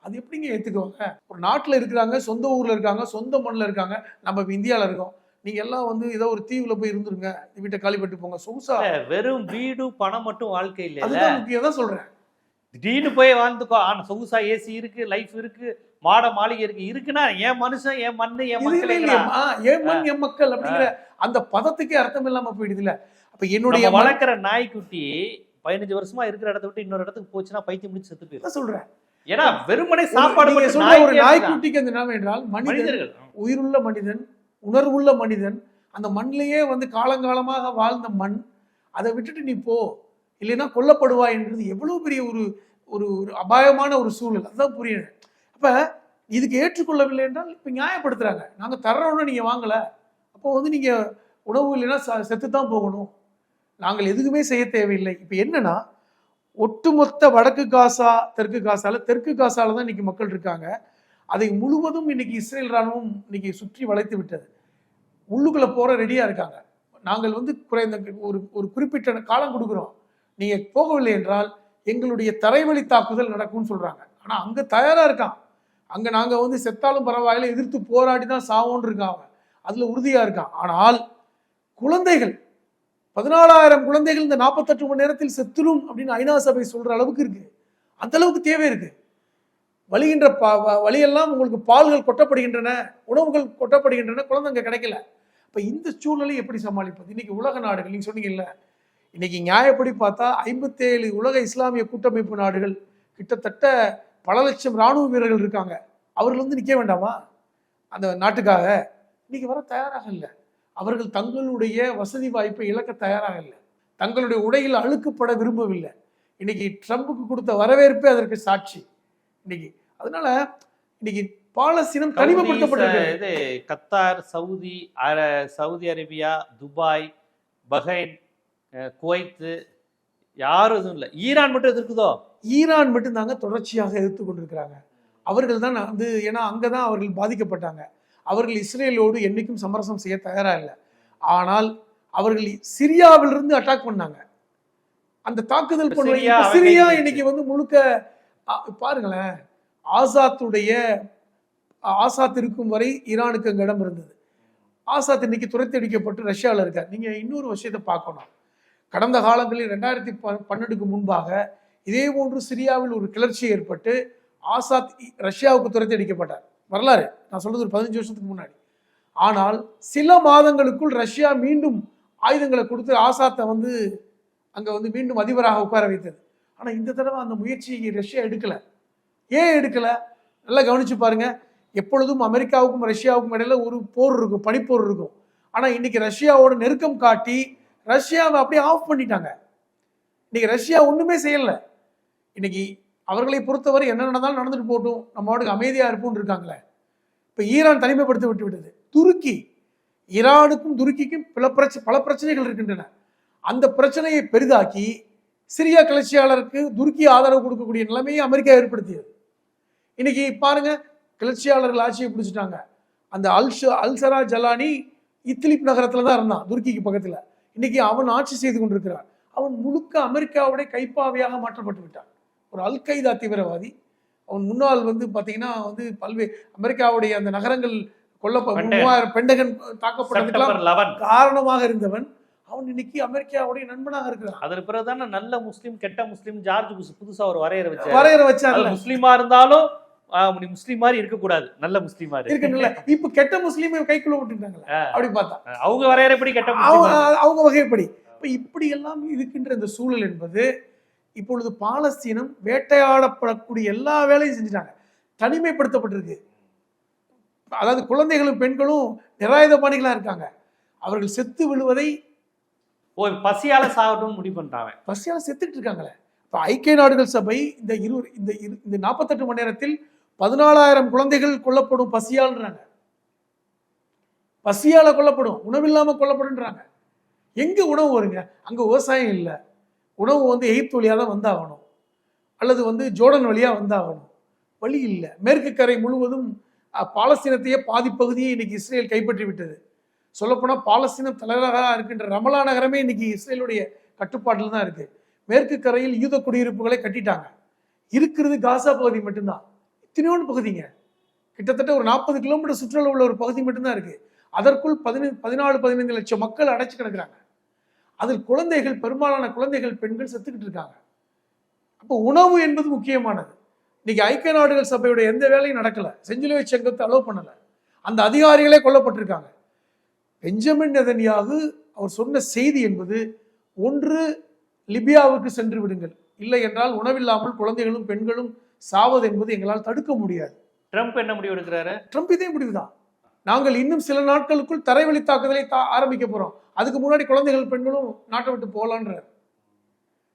B: அது எப்படிங்க ஏத்துக்குவாங்க? ஒரு நாட்டில் இருக்கிறாங்க சொந்த ஊர்ல இருக்காங்க சொந்த மண்ணில் இருக்காங்க. நம்ம இப்ப இந்தியால இருக்கோம். நீங்க எல்லாம் வந்து ஏதோ ஒரு தீவுல போய் இருந்துருங்க. வீட்டை காலி பண்ணிட்டு போங்க. சொகுசா.
A: வெறும் வீடு பணம் மட்டும் வாழ்க்கை இல்ல.
B: அதுதான் முக்கியம். தான் சொல்றேன்.
A: திடீர்னு போய் வாழ்ந்துக்கோ. ஆனா சொகுசா ஏசி இருக்கு லைஃப் இருக்கு. மாட மாளிகை இருக்கு இருக்குன்னா என் மனுஷன் என் மண்ணு என் மக்கள்
B: என் மண் என் மக்கள் அப்படிங்கிற அந்த பதத்துக்கே அர்த்தம் இல்லாம போயிடுது இல்ல அப்ப என்னுடைய
A: வளர்க்குற நாய்க்குட்டி பதினஞ்சு வருஷமா இருக்கிற இடத்த விட்டு இன்னொரு இடத்துக்கு போச்சுன்னா பைத்தியம் முடிச்சு செத்து போயிடும்
B: சொல்றேன்.
A: ஏன்னா வெறுமனே சாப்பாடு
B: சொல்ற ஒரு. நாய்க்குட்டிக்கு அந்த நிலைமை என்றால்
A: மனிதர்கள்.
B: உயிருள்ள மனிதன் உணர்வுள்ள மனிதன் அந்த மண்ணிலேயே வந்து காலங்காலமாக வாழ்ந்த மண் அதை விட்டுட்டு நீ போ. இல்லைன்னா கொல்லப்படுவாய் என்றது எவ்வளவு பெரிய ஒரு ஒரு ஒரு அபாயமான ஒரு சூழல். அதுதான் புரியணும் இப்போ இதுக்கு ஏற்றுக்கொள்ளவில்லை என்றால் இப்போ நியாயப்படுத்துகிறாங்க நாங்கள் தர்றோம்னு நீங்கள் வாங்கலை. அப்போ வந்து நீங்கள் உணவு இல்லைன்னா ச- செத்துத்தான் போகணும். நாங்கள் எதுவுமே செய்ய தேவையில்லை. இப்போ என்னென்னா ஒட்டுமொத்த வடக்கு காசா தெற்கு காசால தெற்கு காசால தான் இன்னைக்கு மக்கள் இருக்காங்க. அதை முழுவதும் இன்னைக்கு இஸ்ரேல் ராணுவம் இன்னைக்கு சுற்றி வளைத்து விட்டது. உள்ளுக்குள்ளே போகிற ரெடியாக இருக்காங்க. நாங்கள் வந்து குறைந்த ஒரு ஒரு குறிப்பிட்ட காலம் கொடுக்குறோம். நீங்கள் போகவில்லை என்றால் எங்களுடைய தரைவழி தாக்குதல் நடக்கும்னு சொல்கிறாங்க ஆனால் அங்கே தயாராக இருக்கான். அங்கே நாங்கள் வந்து செத்தாலும் பரவாயில்ல எதிர்த்து போராடி தான் சாவோன்னு இருக்கான் அதில் உறுதியாக இருக்கான். ஆனால் குழந்தைகள் பதினாலாயிரம் குழந்தைகள் இந்த நாற்பத்தெட்டு மணி நேரத்தில் செத்துரும் அப்படின்னு ஐநா சபை சொல்கிற அளவுக்கு இருக்குது அந்த அளவுக்கு தேவை இருக்குது வலிகின்ற பா வ- உங்களுக்கு பால்கள் கொட்டப்படுகின்றன உணவுகள் கொட்டப்படுகின்றன குழந்தைங்க கிடைக்கல. இப்போ இந்த சூழ்நிலை எப்படி சமாளிப்பது? இன்னைக்கு உலக நாடுகள் நீங்கள் சொன்னீங்கல்ல இன்னைக்கு நியாயப்படி பார்த்தா ஐம்பத்தேழு உலக இஸ்லாமிய கூட்டமைப்பு நாடுகள் கிட்டத்தட்ட பல லட்சம் ராணுவ வீரர்கள் இருக்காங்க. அவர்கள் வந்து நிக்க வேண்டாமா? அந்த நாட்டுக்காக. இன்னைக்கு வர தயாராக இல்லை. அவர்கள் தங்களுடைய வசதி வாய்ப்பை இழக்க தயாராக இல்லை. தங்களுடைய உடையில் அழுக்கப்பட விரும்பவில்லை. இன்னைக்கு ட்ரம்புக்கு கொடுத்த வரவேற்பே அதற்கு சாட்சி. இன்னைக்கு அதனால இன்னைக்கு பாலஸ்தீனம்
A: சவுதி,
B: தனிமைப்படுத்தப்பட்டிருக்கு.
A: இது Qatar Saudi Saudi Arabia Dubai Bahrain Kuwait யாரும் எதுவும் இல்லை. ஈரான் மட்டும் எதிர்க்குதோ
B: ஈரான் மட்டும்தாங்க தொடர்ச்சியாக எதிர்த்து கொண்டிருக்கிறாங்க. அவர்கள் தான் வந்து ஏன்னா அங்கே தான் அவர்கள் பாதிக்கப்பட்டாங்க. அவர்கள் இஸ்ரேலோடு என்னைக்கும் சமரசம் செய்ய தயாரா இல்லை. ஆனால் அவர்கள் சிரியாவிலிருந்து அட்டாக் பண்ணாங்க. அந்த தாக்குதல்
A: இப்ப
B: பண்ண
A: சிரியா
B: இன்னைக்கு வந்து முழுக்க பாருங்களேன் ஆசாத்துடைய ஆசாத் இருக்கும் வரை ஈரானுக்கு அங்க இடம் இருந்தது. ஆசாத் இன்னைக்கு துரத்தி அடிக்கப்பட்டு ரஷ்யாவில் இருக்கார். நீங்க இன்னொரு விஷயத்தை பார்க்கணும். கடந்த காலங்களில் ரெண்டாயிரத்தி பன்னெண்டுக்கு முன்பாக இதே போன்று சிரியாவில் ஒரு கிளர்ச்சி ஏற்பட்டு ஆசாத் ரஷ்யாவுக்கு துரத்தி அடிக்கப்பட்டார். வரலாறு. நான் சொல்றது ஒரு பதினஞ்சு வருஷத்துக்கு முன்னாடி. ஆனால் சில மாதங்களுக்குள் ரஷ்யா மீண்டும் ஆயுதங்களை கொடுத்து ஆசாத்தை வந்து அங்கே வந்து மீண்டும் அதிபராக உட்கார வைத்தது. ஆனால் இந்த தடவை அந்த முயற்சியை ரஷ்யா எடுக்கலை. ஏன் எடுக்கலை? நல்லா கவனிச்சு பாருங்க. எப்பொழுதும் அமெரிக்காவுக்கும் ரஷ்யாவுக்கும் இடையில ஒரு போர் இருக்கும் பனிப்போர் இருக்கும். ஆனால் இன்னைக்கு ரஷ்யாவோட நெருக்கம் காட்டி ரஷ்யாவை அப்படியே ஆஃப் பண்ணிட்டாங்க. இன்னைக்கு ரஷ்யா ஒன்றுமே செய்யலை. இன்னைக்கு அவர்களை பொறுத்தவரை என்ன நடந்தாலும் நடந்துட்டு போட்டும் நம்ம நாட்டுக்கு அமைதியாக இருப்போம்னு இருக்காங்களே. இப்போ ஈரான் தனிமைப்படுத்தி விட்டு விட்டது. துருக்கி ஈரானுக்கும் துருக்கிக்கும் பல பிரச்சனை பல பிரச்சனைகள் இருக்கின்றன. அந்த பிரச்சனையை பெரிதாக்கி சிரியா கிளர்ச்சியாளருக்கு துருக்கி ஆதரவு கொடுக்கக்கூடிய நிலைமையை அமெரிக்கா ஏற்படுத்தியது. இன்னைக்கு பாருங்க கிளர்ச்சியாளர்கள் ஆட்சியை பிடிச்சிட்டாங்க. அந்த அல்ஷ அல்சரா ஜலானி இத்லிப் நகரத்தில் தான் இருந்தான் துருக்கிக்கு பக்கத்தில். இன்னைக்கு அவன் ஆட்சி செய்து கொண்டிருக்கிறான். அவன் முழுக்க அமெரிக்காவுடைய கைப்பாவையாக மாற்றப்பட்டு விட்டான். ஒரு அல் கைதா தீவிரவாதி. அவன் முன்னாள் வந்து பாத்தீங்கன்னா வந்து பல்வேறு அமெரிக்காவுடைய அந்த நகரங்கள் கொல்ல
A: பென்டகன்.
B: மூவாயிரம் பெண்டகன் தாக்கப்பட்டதுக்கெல்லாம் காரணமாக இருந்தவன். அவன் இன்னைக்கு அமெரிக்காவுடைய நண்பனாக இருக்கிறான்.
A: அதற்கு பிறகுதானே நல்ல முஸ்லீம் கெட்ட முஸ்லீம் ஜார்ஜ் புதுசா ஒரு வரையறை வச்சாரு.
B: வரையற
A: அது
B: வச்சார்ல
A: முஸ்லீமா இருந்தாலும் நீ முஸ்லீம் மாதிரி இருக்கக்கூடாது. நல்ல முஸ்லீம் மாதிரி.
B: இருக்குல்ல இப்ப கெட்ட முஸ்லீமை கைக்குள்ள விட்டுட்டாங்களே அப்படி பார்த்தா.
A: அவங்க வரையறைப்படி கெட்ட
B: அவங்க அவங்க வகைப்படி இப்ப இப்படி எல்லாம் இருக்கின்ற இந்த சூழல் என்பது இப்பொழுது பாலஸ்தீனம் வேட்டையாடப்படக்கூடிய எல்லா வேலையும் செஞ்சுட்டாங்க. தனிமைப்படுத்தப்பட்டிருக்கு. அதாவது குழந்தைகளும் பெண்களும் நிராயுதபாணிகளா இருக்காங்க. அவர்கள் செத்து விழுவதை
A: ஓ பசியால சாகட்டும்னு முடிவு பண்ணிட்டாங்க.
B: பசியால செத்துட்டு இருக்காங்களே. இப்ப ஐக்கிய நாடுகள் சபை இந்த இரு இந்த இந்த நாற்பத்தெட்டு மணி நேரத்தில் பதினாலாயிரம் குழந்தைகள் கொல்லப்படும் பசியால்ன்றாங்க பசியால கொல்லப்படும் உணவில்லாமல் கொல்லப்படுன்றாங்க. எங்கே உணவு வருங்க? அங்கே விவசாயம் இல்லை. உணவு வந்து எகிப்து வழியாக தான் வந்தாகணும். அல்லது வந்து ஜோர்டன் வழியாக வந்தாகணும். வழி இல்லை. மேற்கு கரை முழுவதும் பாலஸ்தீனத்தையே பாதி பகுதியை இன்னைக்கு இஸ்ரேல் கைப்பற்றி விட்டது. சொல்லப்போனால் பாலஸ்தீனம் தலைநகராக இருக்கின்ற ரமலா நகரமே இன்னைக்கு இஸ்ரேலுடைய கட்டுப்பாட்டில் தான் இருக்குது மேற்கு கரையில் யூத குடியிருப்புகளை கட்டிட்டாங்க. இருக்கிறது காசா பகுதி மட்டும்தான். இத்தனையோண்டு பகுதிங்க? கிட்டத்தட்ட ஒரு நாற்பது கிலோமீட்டர் சுற்றுலா உள்ள ஒரு பகுதி மட்டும்தான் இருக்குது அதற்குள் பதினைந்து பதினாலு பதினைந்து லட்சம் மக்கள் அடைச்சு கிடக்குறாங்க. அதில் குழந்தைகள் பெரும்பாலான குழந்தைகள் பெண்கள் செத்துக்கிட்டு இருக்காங்க. அப்போ உணவு என்பது முக்கியமானது. இன்னைக்கு ஐக்கிய நாடுகள் சபையுடைய எந்த வேலையும் நடக்கலை. செஞ்சிலுவை சங்கத்தை அலோவ் பண்ணலை. அந்த அதிகாரிகளே கொல்லப்பட்டிருக்காங்க. பெஞ்சமின் நெதன்யாகு அவர் சொன்ன செய்தி என்பது ஒன்று லிபியாவுக்கு சென்று விடுங்கள். இல்லை என்றால் உணவில்லாமல் குழந்தைகளும் பெண்களும் சாவது என்பது எங்களால் தடுக்க முடியாது.
A: ட்ரம்ப் என்ன முடிவு எடுக்கிறாரு?
B: ட்ரம்ப் இதே முடிவுதான். நாங்கள் இன்னும் சில நாட்களுக்குள் தரைவழி தாக்குதலை தா- ஆரம்பிக்க போறோம். அதுக்கு முன்னாடி குழந்தைகள் பெண்களும் நாட்டை விட்டு போகலான்ற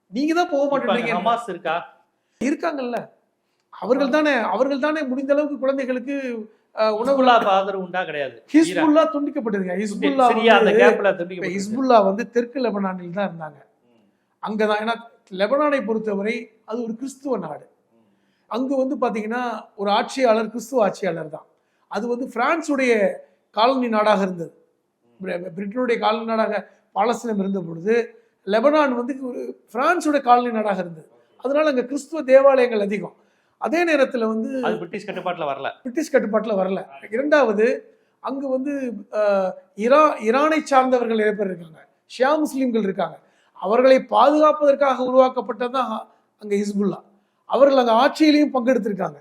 B: நீங்க தான் போக மாட்டேங்கிறீங்க
A: ஹமாஸ் இருக்கா?
B: இருக்காங்கல்ல. அவர்கள் தானே அவர்கள் தானே முடிந்த அளவுக்கு குழந்தைகளுக்கு
A: உணவுலா ஆதரவு உண்டா கிடையாது.
B: ஹிஸ்புல்லா துண்டிக்கப்பட்டதுங்க ஹிஸ்புல்லா
A: அந்த கேப்ல.
B: ஹிஸ்புல்லா வந்து தெற்கு லெபனானில் தான் இருந்தாங்க. அங்கதான். ஏன்னா லெபனானை பொறுத்தவரை அது ஒரு கிறிஸ்துவ நாடு. அங்கு வந்து பாத்தீங்கன்னா ஒரு ஆட்சியாளர் கிறிஸ்துவ ஆட்சியாளர் தான். அது வந்து பிரான்சுடைய காலனி நாடாக இருந்தது. பிரி- பிரிட்டனுடைய காலனி நாடாக பாலஸ்தீனம் இருந்த பொழுது லெபனான் வந்து ஒரு பிரான்சுடைய காலனி நாடாக இருந்தது. அதனால அங்க கிறிஸ்துவ தேவாலயங்கள் அதிகம். அதே நேரத்துல வந்து
A: அது பிரிட்டிஷ் கட்டுப்பாட்டுல வரல.
B: பிரிட்டிஷ் கட்டுப்பாட்டில் வரல. இரண்டாவது அங்கு வந்து இரா ஈரானை சார்ந்தவர்கள் நிறைய பேர் இருக்காங்க. ஷியா முஸ்லீம்கள் இருக்காங்க. அவர்களை பாதுகாப்பதற்காக உருவாக்கப்பட்டது தான் அங்கே ஹிஸ்புல்லா. அவர்கள் அந்த ஆட்சியிலையும் பங்கெடுத்திருக்காங்க.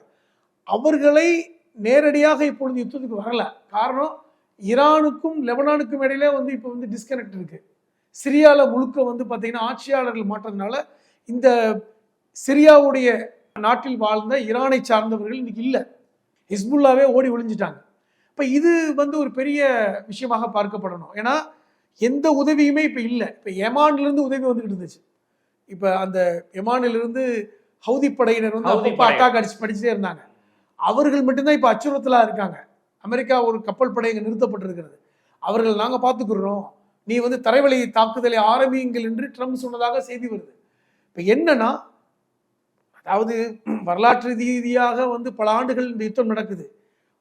B: அவர்களை நேரடியாக இப்பொழுது யுத்தத்துக்கு வரல. காரணம் ஈரானுக்கும் லெபனானுக்கும் இடையில வந்து இப்போ வந்து டிஸ்கனெக்ட் இருக்கு. சிரியாவில் முழுக்க வந்து பார்த்தீங்கன்னா ஆட்சியாளர்கள் மாற்றதுனால இந்த சிரியாவுடைய நாட்டில் வாழ்ந்த ஈரானை சார்ந்தவர்கள் இன்னைக்கு இல்லை. ஹிஸ்புல்லாவே ஓடி ஒளிஞ்சிட்டாங்க. இப்போ இது வந்து ஒரு பெரிய விஷயமாக பார்க்கப்படணும். ஏன்னா எந்த உதவியுமே இப்போ இல்லை. இப்போ எமான்லேருந்து உதவி வந்துக்கிட்டு இருந்துச்சு. இப்போ அந்த எமானிலிருந்து ஹவுதி படையினர் வந்து அப்பப்போ. அட்டாக் அடிச்சு படிச்சுட்டே இருந்தாங்க. அவர்கள் மட்டும்தான் இப்போ அச்சுறுத்தலாக இருக்காங்க. அமெரிக்கா ஒரு கப்பல் படை இங்கே நிறுத்தப்பட்டிருக்கிறது. அவர்கள் நாங்கள் பார்த்துக்கிறோம். நீ வந்து தரைவழி தாக்குதலை ஆரம்பியுங்கள் என்று ட்ரம்ப் சொன்னதாக செய்தி வருது. இப்போ என்னன்னா அதாவது வரலாற்று ரீதியாக வந்து பல ஆண்டுகள் இந்த யுத்தம் நடக்குது.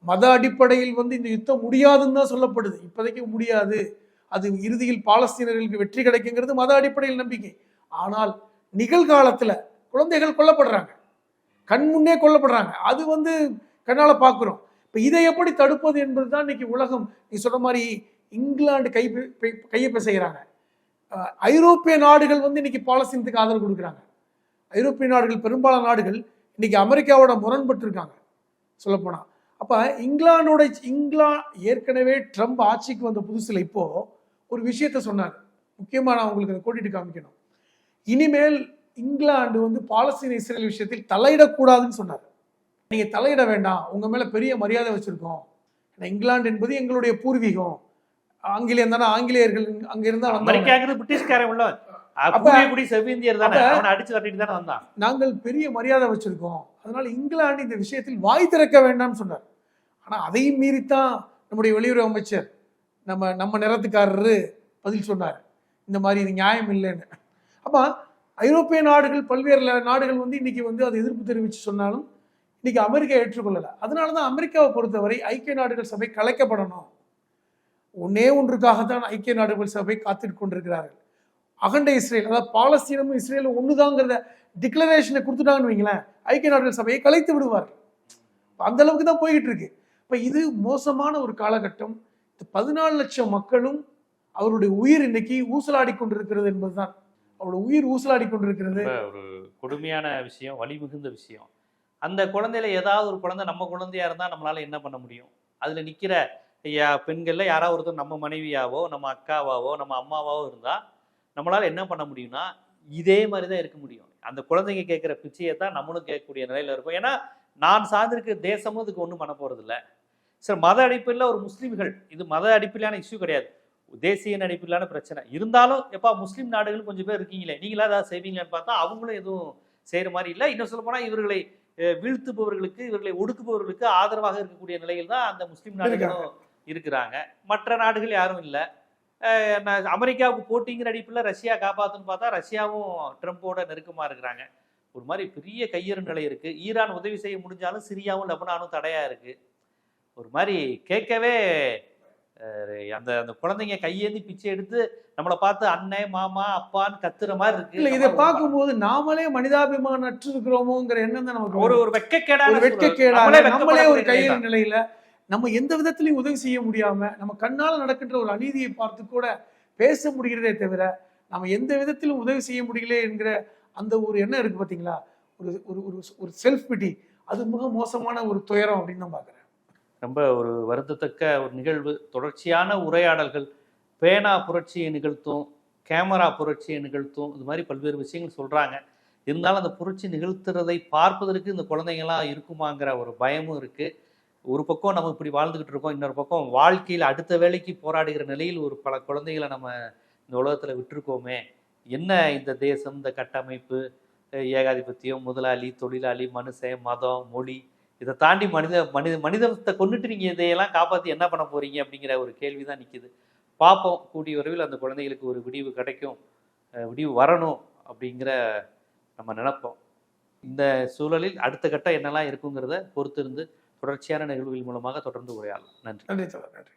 B: மத அடிப்படையில் வந்து இந்த யுத்தம் முடியாதுன்னு தான் சொல்லப்படுது. இப்போதைக்கு முடியாது. அது இறுதியில் பாலஸ்தீனர்களுக்கு வெற்றி கிடைக்குங்கிறது மத அடிப்படையில் நம்பிக்கை. ஆனால் நிகழ்காலத்துல குழந்தைகள் கொல்லப்படுறாங்க. கண் முன்னே கொல்லப்படுறாங்க. அது வந்து கண்ணால் பார்க்குறோம் இப்போ இதை எப்படி தடுப்பது என்பது தான் இன்னைக்கு உலகம். நீ சொன்ன மாதிரி இங்கிலாந்து கை கையப்ப கையை ஐரோப்பிய நாடுகள் வந்து இன்னைக்கு பாலஸ்தீனத்துக்கு ஆதரவு கொடுக்குறாங்க. ஐரோப்பிய நாடுகள் பெரும்பாலான நாடுகள் இன்னைக்கு அமெரிக்காவோட முரண்பட்டு இருக்காங்க சொல்லப்போனால் அப்போ இங்கிலாந்தோட இங்கிலா ஏற்கனவே ட்ரம்ப் ஆட்சிக்கு வந்த புதுசில் இப்போ ஒரு விஷயத்த சொன்னார். முக்கியமாக நான் உங்களுக்கு அதை கூட்டிட்டு காமிக்கணும். இனிமேல் இங்கிலாந்து வந்து பாலஸ்தீன இஸ்ரேல் விஷயத்தில் தலையிடக்கூடாதுன்னு சொன்னார். நீங்க தலையிட வேண்டாம். உங்க மேல பெரிய மரியாதை வச்சிருக்கோம். ஏன்னா இங்கிலாந்து என்பது எங்களுடைய பூர்வீகம். ஆங்கிலேயம் தானே ஆங்கிலேயர்கள் அங்க இருந்தா வந்தாங்க.
A: அமெரிக்காங்கிறது பிரிட்டிஷ்காரன் உள்ள
B: நாங்கள் பெரிய மரியாதை வச்சிருக்கோம். அதனால இங்கிலாந்து இந்த விஷயத்தில் வாய் திறக்க வேண்டாம்னு சொன்னார். ஆனா அதையும் மீறித்தான் நம்முடைய வெளியுறவு அமைச்சர் நம்ம நம்ம நிறத்துக்காரரு பதில் சொன்னார். இந்த மாதிரி இது நியாயம் இல்லைன்னு. அப்ப ஐரோப்பிய நாடுகள் பல்வேறு நாடுகள் வந்து இன்னைக்கு வந்து அதை எதிர்ப்பு தெரிவித்து சொன்னாலும் இன்னைக்கு அமெரிக்கா ஏற்றுக்கொள்ளலை. அதனால தான் அமெரிக்காவை பொறுத்தவரை ஐக்கிய நாடுகள் சபை கலைக்கப்படணும். ஒன்னே ஒன்றுக்காகத்தான் ஐக்கிய நாடுகள் சபை காத்துட்டு கொண்டிருக்கிறார்கள். அகண்ட இஸ்ரேல் அதாவது பாலஸ்தீனமும் இஸ்ரேலும் ஒன்றுதாங்கிறத டிக்ளரேஷனை கொடுத்துட்டாங்கன்னு வைங்களேன். ஐக்கிய நாடுகள் சபையை கலைத்து விடுவார்கள். அந்த அளவுக்கு தான் போய்கிட்டு இருக்கு. இப்போ இது மோசமான ஒரு காலகட்டம். பதினாலு லட்சம் மக்களும் அவருடைய உயிர் இன்னைக்கு ஊசலாடி கொண்டிருக்கிறது என்பதுதான். அவளோட உயிர் ஊசலாடி கொண்டிருக்கிறது
A: ஒரு கொடுமையான விஷயம் வலி மிகுந்த விஷயம். அந்த குழந்தையில ஏதாவது ஒரு குழந்தை நம்ம குழந்தையா இருந்தால் நம்மளால என்ன பண்ண முடியும்? அதுல நிக்கிற யா பெண்கள்ல யாராவது ஒருத்தர் நம்ம மனைவியாவோ நம்ம அக்காவாவோ நம்ம அம்மாவாவோ இருந்தா நம்மளால என்ன பண்ண முடியும்னா இதே மாதிரி தான் இருக்க முடியும். அந்த குழந்தைங்க கேட்குற பிச்சையை தான் நம்மளும் கேட்கக்கூடிய நிலையில இருக்கும் ஏன்னா நான் சார்ந்திருக்க தேசமும் இதுக்கு ஒன்றும் பண்ண போறது இல்லை சார் மத அடிப்படையில் ஒரு முஸ்லீம்கள் இது மத அடிப்படையிலான இஷ்யூ கிடையாது. தேசிய அடிப்படையிலான பிரச்சனை. இருந்தாலும் எப்பா முஸ்லீம் நாடுகள் கொஞ்சம் பேர் இருக்கீங்களே நீங்களா ஏதாவது செய்வீங்களான்னு பார்த்தா அவங்களும் எதுவும் செய்யற மாதிரி இல்லை. இன்னும் சொல்ல போனா இவர்களை வீழ்த்துபவர்களுக்கு இவர்களை ஒடுக்குபவர்களுக்கு ஆதரவாக இருக்கக்கூடிய நிலையில் தான் அந்த முஸ்லீம் நாடுகளும் இருக்கிறாங்க. மற்ற நாடுகள் யாரும் இல்லை. நான் அமெரிக்காவுக்கு போட்டிங்கிற அடிப்பில் ரஷ்யா காப்பாத்துன்னு பார்த்தா ரஷ்யாவும் ட்ரம்ப்போட நெருக்கமா இருக்கிறாங்க. ஒரு மாதிரி பெரிய கையறு நிலை இருக்கு. ஈரான் உதவி செய்ய முடிஞ்சாலும் சிரியாவும் லெபனானும் தடையா இருக்கு. ஒரு மாதிரி கேட்கவே அந்த அந்த குழந்தைங்க கையேந்தி பிச்சை எடுத்து நம்மளை பார்த்து அண்ணன் மாமா அப்பான்னு கத்துற மாதிரி இருக்கு
B: இல்ல இதை பார்க்கும்போது நாமளே மனிதாபிமானம் அற்று இருக்கிறோமோங்கிற எண்ணம் தான் நமக்கு
A: ஒரு. ஒரு சூழல்.
B: வெட்கக்கேடாக
A: நம்மளே
B: ஒரு
A: நிலைதான்.
B: நிலையில நம்ம எந்த விதத்திலையும் உதவி செய்ய முடியாம நம்ம கண்ணால நடக்கின்ற ஒரு அநீதியை பார்த்து கூட பேச முடிகிறதே தவிர நம்ம எந்த விதத்திலும் உதவி செய்ய முடியல என்கிற அந்த ஒரு எண்ணம் இருக்கு பாத்தீங்களா ஒரு ஒரு ஒரு செல்ஃப் பிடி அது மிக மோசமான ஒரு துயரம் அப்படின்னு நான் பாக்குறேன்
A: ரொம்ப ஒரு வருந்தத்தக்க ஒரு நிகழ்வு. தொடர்ச்சியான உரையாடல்கள் பேனா புரட்சியை நிகழ்த்தும் கேமரா புரட்சியை நிகழ்த்தும் இது மாதிரி பல்வேறு விஷயங்கள் சொல்கிறாங்க இருந்தாலும் அந்த புரட்சி நிகழ்த்துறதை பார்ப்பதற்கு இந்த குழந்தைங்களாம் இருக்குமாங்கிற ஒரு பயமும் இருக்குது ஒரு பக்கம் நம்ம இப்படி வாழ்ந்துக்கிட்டு இருக்கோம் இன்னொரு பக்கம் வாழ்க்கையில் அடுத்த வேலைக்கு போராடுகிற நிலையில் ஒரு பல குழந்தைகளை நம்ம இந்த உலகத்தில் விட்டுருக்கோமே. என்ன இந்த தேசம் இந்த கட்டமைப்பு ஏகாதிபத்தியம் முதலாளி தொழிலாளி மனுஷன் மதம் மொழி இதை தாண்டி மனித மனித மனிதத்தை கொண்டுட்டு நீங்க இதையெல்லாம் காப்பாற்றி என்ன பண்ண போறீங்க அப்படிங்கிற ஒரு கேள்வி தான் நிற்கிது பார்ப்போம் கூடிய விரைவில் அந்த குழந்தைகளுக்கு ஒரு விடிவு கிடைக்கும் விடிவு வரணும் அப்படிங்கிற நம்ம நினைப்போம். இந்த சூழலில் அடுத்த கட்டம் என்னெல்லாம் இருக்குங்கிறத பொறுத்திருந்து தொடர்ச்சியான நிகழ்வுகள் மூலமாக தொடர்ந்து உரையாடலாம். நன்றி.
B: நன்றி நன்றி.